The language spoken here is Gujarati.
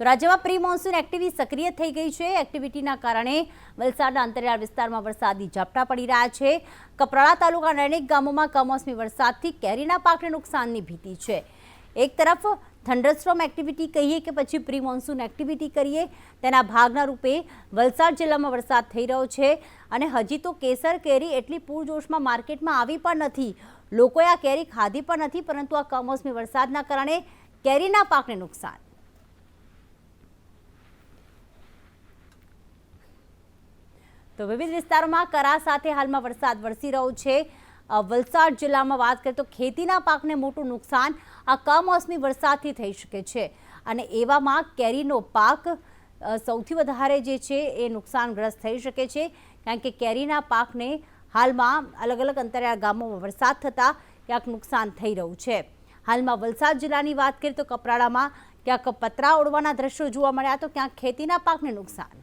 તો રાજ્યમાં પ્રી મોન્સૂન એક્ટિવિટી સક્રિય થઈ ગઈ છે. એક્ટિવિટીના કારણે વલસાડના અંતરિયાળ વિસ્તારમાં વરસાદી ઝાપટા પડી રહ્યા છે. કપરાળા તાલુકાના અનેક ગામોમાં કમોસમી વરસાદથી કેરીના પાકને નુકસાનની ભીતિ છે. એક તરફ થંડરસ્ટ્રોમ એક્ટિવિટી કહીએ કે પછી પ્રી મોન્સૂન એક્ટિવિટી કરીએ, તેના ભાગના રૂપે વલસાડ જિલ્લામાં વરસાદ થઈ રહ્યો છે અને હજી તો કેસર કેરી એટલી પૂરજોશમાં માર્કેટમાં આવી પણ નથી. લોકોએ આ કેરી ખાધી પણ નથી, પરંતુ આ કમોસમી વરસાદના કારણે કેરીના પાકને નુકસાન. તો વિવિધ વિસ્તારોમાં કરા સાથે હાલમાં વરસાદ વરસી રહ્યો છે. વલસાડ જિલ્લામાં વાત કરીએ તો ખેતીના પાકને મોટું નુકસાન આ કમોસમી વરસાદથી થઈ શકે છે. અને એવામાં કેરીનો પાક સૌથી વધારે જે છે એ નુકસાનગ્રસ્ત થઈ શકે છે. કારણ કે કેરીના પાકને હાલમાં અલગ અલગ અંતરિયાળ ગામોમાં વરસાદ થતાં ક્યાંક નુકસાન થઈ રહ્યું છે. હાલમાં વલસાડ જિલ્લાની વાત કરીએ તો કપરાડામાં ક્યાંક પતરા ઓળવાના દ્રશ્યો જોવા મળ્યા તો ક્યાંક ખેતીના પાકને નુકસાન.